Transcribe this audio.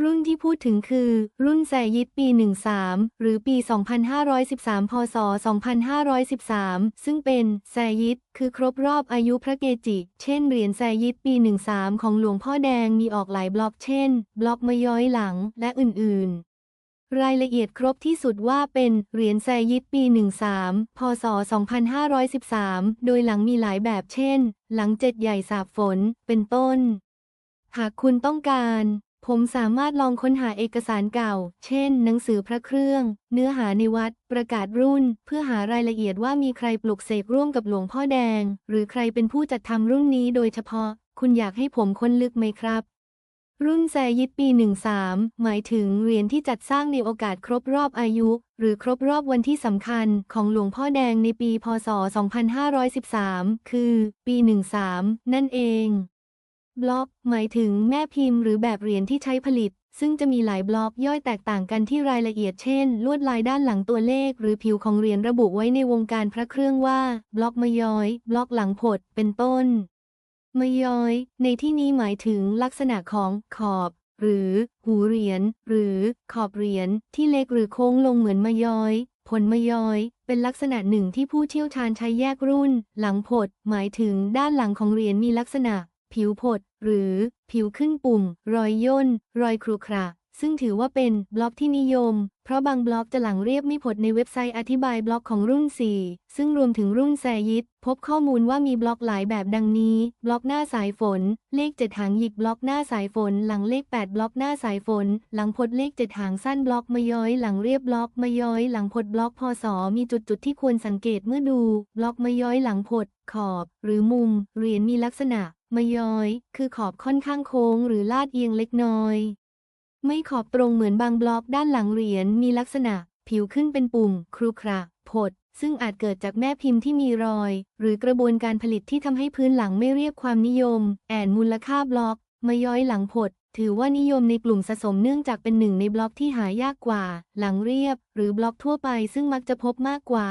รุ่นที่พูดถึงคือ รุ่นแซยิดปี 13 หรือปี 2513 พศ 2513 ซึ่งเป็นแซยิดคือครบรอบอายุพระเกจิ เช่นเหรียญแซยิดปี 13 ของหลวงพ่อแดงมีออกหลายบล็อกเช่น บล็อกมะย้อยหลังและอื่น ๆรายละเอียดครบที่สุดว่าเป็นเหรียญแซยิดปี 13 พศ 2513 โดยหลังมีหลายแบบเช่น หลังเจ็ดใหญ่สาบฝน เป็นต้น หากคุณต้องการ ผมสามารถลองค้นหาเอกสารเก่า เช่น หนังสือพระเครื่อง เนื้อหาในวัด ประกาศรุ่น เพื่อหารายละเอียดว่ามีใครปลุกเสกร่วมกับหลวงพ่อแดง หรือใครเป็นผู้จัดทำรุ่นนี้โดยเฉพาะ คุณอยากให้ผมค้นลึกไหมครับ รุ่นแซยิดปี 13 หมายถึงเหรียญที่จัดสร้างในโอกาสครบรอบอายุ หรือครบรอบวันที่สำคัญของหลวงพ่อแดงในปี พศ 2513 คือ ปี 13 นั่นเอง บล็อก หมายถึงแม่พิมพ์หรือแบบเหรียญที่ใช้ผลิต ซึ่งจะมีหลายบล็อกย่อยแตกต่างกันที่รายละเอียดเช่น ลวดลายด้านหลังตัวเลข หรือผิวของเหรียญระบุไว้ในวงการพระเครื่องว่า บล็อกมย้อย บล็อกหลังผด เป็นต้น มย้อย ในที่นี้หมายถึงลักษณะของขอบ หรือ หูเหรียญหรือ ขอบเหรียญที่เล็กหรือโค้งลงเหมือนมย้อย ผลมย้อยเป็นลักษณะหนึ่งที่ผู้เชี่ยวชาญใช้แยกรุ่น หลังผด หมายถึงด้านหลังของเหรียญมีลักษณะ ผิวผด หรือ ผิวขึ้นปุ่ม รอยย่น รอยครุขระ ซึ่งถือว่าเป็นบล็อกที่นิยม เพราะบางบล็อกจะหลังเรียบไม่ผดในเว็บไซต์อธิบายบล็อกของรุ่น 4 ซึ่งรวมถึงรุ่นแซยิดพบข้อมูลว่ามีบล็อกหลายแบบดังนี้ บล็อกหน้าสายฝน เลขเจ็ดหางหยิกบล็อกหน้าสายฝน หลังเลข 8 บล็อกหน้าสายฝน หลังพดเลขเจ็ดหางสั้นบล็อกมะย้อย หลังเรียบบล็อกมะย้อย หลังพดบล็อกพศมีจุดจุดที่ควรสังเกตเมื่อดู บล็อกมะย้อยหลังพด ขอบ หรือมุมเหรียญมีลักษณะมะย้อย คือขอบค่อนข้างโค้ง หรือลาดเอียงเล็กน้อย ไม่ขอบตรงเหมือนบางบล็อกด้านหลังเหรียญมีลักษณะ ผิวขึ้นเป็นปุ่ม ครุขระผด ซึ่งอาจเกิดจากแม่พิมพ์ที่มีรอย หรือกระบวนการผลิตที่ทำให้พื้นหลังไม่เรียบความนิยม แอนมูลค่าบล็อกมะย้อยหลังผด ถือว่านิยมในกลุ่มสะสมเนื่องจากเป็นหนึ่งในบล็อกที่หายากกว่า หลังเรียบ หรือบล็อกทั่วไปซึ่งมักจะพบมากกว่า